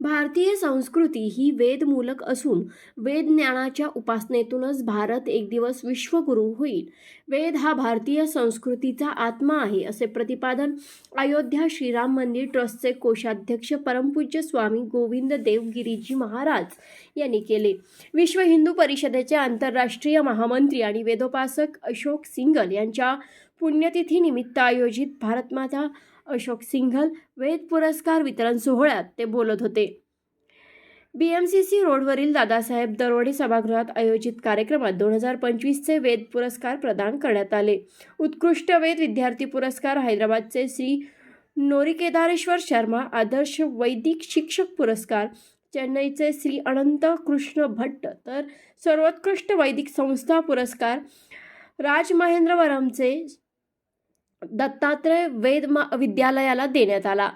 भारतीय संस्कृती ही वेदमूलक असून वेद ज्ञानाच्या उपासनेतूनच भारत एक दिवस विश्वगुरू होईल. वेद हा भारतीय संस्कृतीचा आत्मा आहे असे प्रतिपादन अयोध्या श्रीराम मंदिर ट्रस्टचे कोषाध्यक्ष परमपूज्य स्वामी गोविंद देवगिरीजी महाराज यांनी केले. विश्व हिंदू परिषदेचे आंतरराष्ट्रीय महामंत्री आणि वेदोपासक अशोक सिंगल यांच्या पुण्यतिथीनिमित्त आयोजित भारतमाता अशोक सिंघल वेद पुरस्कार वितरण सोहळ्यात ते बोलत होते. बी एम सी सी रोडवरील दादासाहेब दरोडे सभागृहात आयोजित कार्यक्रमात दोन हजार पंचवीसचे वेद पुरस्कार प्रदान करण्यात आले. उत्कृष्ट वेद विद्यार्थी पुरस्कार हैदराबादचे श्री नोरिकेदारेश्वर शर्मा आदर्श वैदिक शिक्षक पुरस्कार चेन्नईचे श्री अनंत कृष्ण भट्ट तर सर्वोत्कृष्ट वैदिक संस्था पुरस्कार राजमहेंद्रवरमचे दत्तात्रय वेद विद्यालयाला देण्यात आला.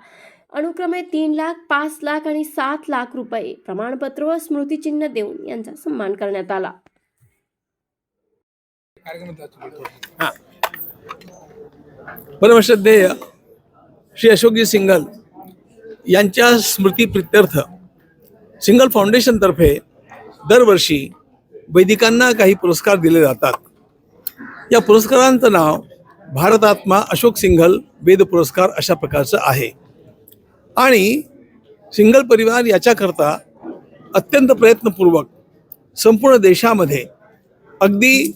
अनुक्रमे तीन लाख पाच लाख आणि सात लाख रुपये प्रमाणपत्र व स्मृतिचिन्ह देऊन यांचा सन्मान करण्यात आला. हां. परमश्रद्धेय श्री अशोकजी सिंगल यांच्या स्मृती प्रित्यर्थ सिंगल फाउंडेशनतर्फे दरवर्षी वैदिकांना काही पुरस्कार दिले जातात. या पुरस्कारांचं नाव भारतात्मा अशोक सिंघल वेद पुरस्कार अशा प्रकारचं आहे. आणि सिंगल परिवार याच्याकरता अत्यंत प्रयत्नपूर्वक संपूर्ण देशामध्ये अगदी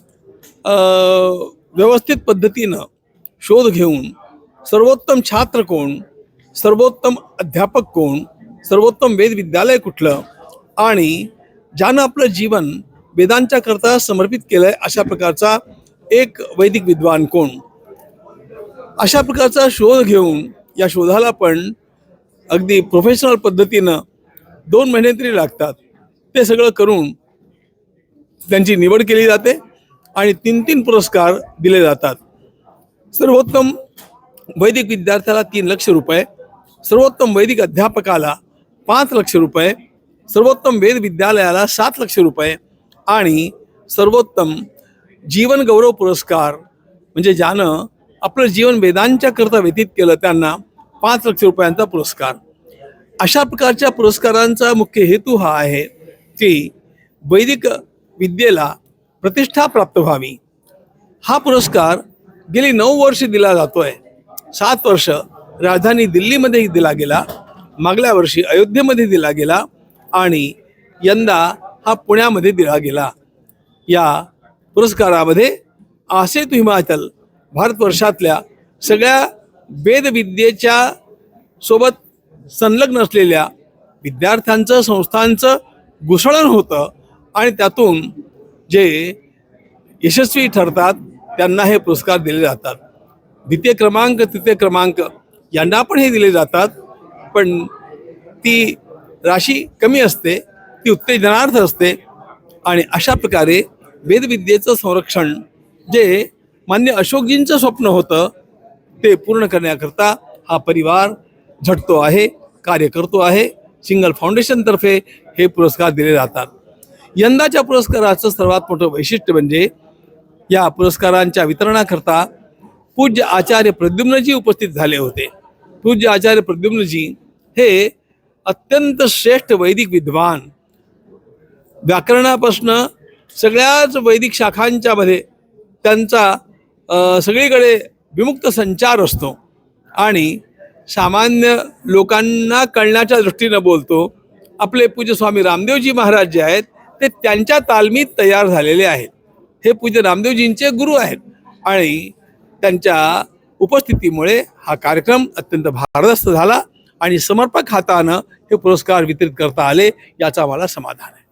व्यवस्थित पद्धतीनं शोध घेऊन सर्वोत्तम छात्र कोण सर्वोत्तम अध्यापक कोण सर्वोत्तम वेद विद्यालय कुठलं आणि ज्यानं आपलं जीवन वेदांच्या करता समर्पित आहे अशा प्रकारचा एक वैदिक विद्वान कोण अशा प्रकारचा शोध घेऊन या शोधाला पण अगदी प्रोफेशनल पद्धतीनं दोन महिने तरी लागतात. ते सगळं करून त्यांची निवड केली जाते आणि तीन तीन पुरस्कार दिले जातात. सर्वोत्तम वैदिक विद्यार्थ्याला तीन लक्ष रुपये सर्वोत्तम वैदिक अध्यापकाला पाच लक्ष रुपये सर्वोत्तम वेद विद्यालयाला सात लक्ष रुपये आणि सर्वोत्तम जीवन गौरव पुरस्कार म्हणजे ज्यानं आपलं जीवन वेदांच्या करता व्यतीत केलं त्यांना पाच लक्ष रुपयांचा पुरस्कार. अशा प्रकारच्या पुरस्कारांचा मुख्य हेतू हा आहे की वैदिक विद्येला प्रतिष्ठा प्राप्त व्हावी. हा पुरस्कार गेली नऊ वर्ष दिला जातोय. सात वर्ष राजधानी दिल्लीमध्ये दिला गेला मागल्या वर्षी अयोध्येमध्ये दिला गेला आणि यंदा हा पुण्यामध्ये दिला गेला. या पुरस्कारामध्ये आसेतु हिमाचल भारतवर्षातल्या सगळ्या वेदविद्येच्या सोबत संलग्न असलेल्या विद्यार्थ्यांचं संस्थांचं घुसळण होतं आणि त्यातून जे यशस्वी ठरतात त्यांना हे पुरस्कार दिले जातात. द्वितीय क्रमांक तृतीय क्रमांक यांना पण हे दिले जातात पण ती राशी कमी असते ती उत्तेजनार्थ असते आणि अशा प्रकारे वेदविद्येचं संरक्षण जे मान्य अशोकजींचं स्वप्न होतं ते पूर्ण करण्याकरता हा परिवार झटतो आहे कार्य करतो आहे. सिंगल फाउंडेशनतर्फे हे पुरस्कार दिले जातात. यंदाच्या पुरस्काराचं सर्वात मोठं वैशिष्ट्य म्हणजे या पुरस्कारांच्या वितरणाकरता पूज्य आचार्य प्रद्युम्नजी उपस्थित झाले होते. पूज्य आचार्य प्रद्युम्नजी हे अत्यंत श्रेष्ठ वैदिक विद्वान. व्याकरणापासनं सगळ्याच वैदिक शाखांच्यामध्ये त्यांचा सगळीकडे विमुक्त संचार असतो. आणि सामान्य लोकांना कळण्याच्या दृष्टीनं बोलतो आपले पूज्य स्वामी रामदेवजी महाराज जे आहेत ते त्यांच्या तालमीत तयार झालेले आहेत. हे पूज्य रामदेवजींचे गुरु आहेत. आणि त्यांच्या उपस्थितीमुळे हा कार्यक्रम अत्यंत भारदस्त झाला आणि समर्पक हातानं हे पुरस्कार वितरित करता आले याचा मला समाधान आहे.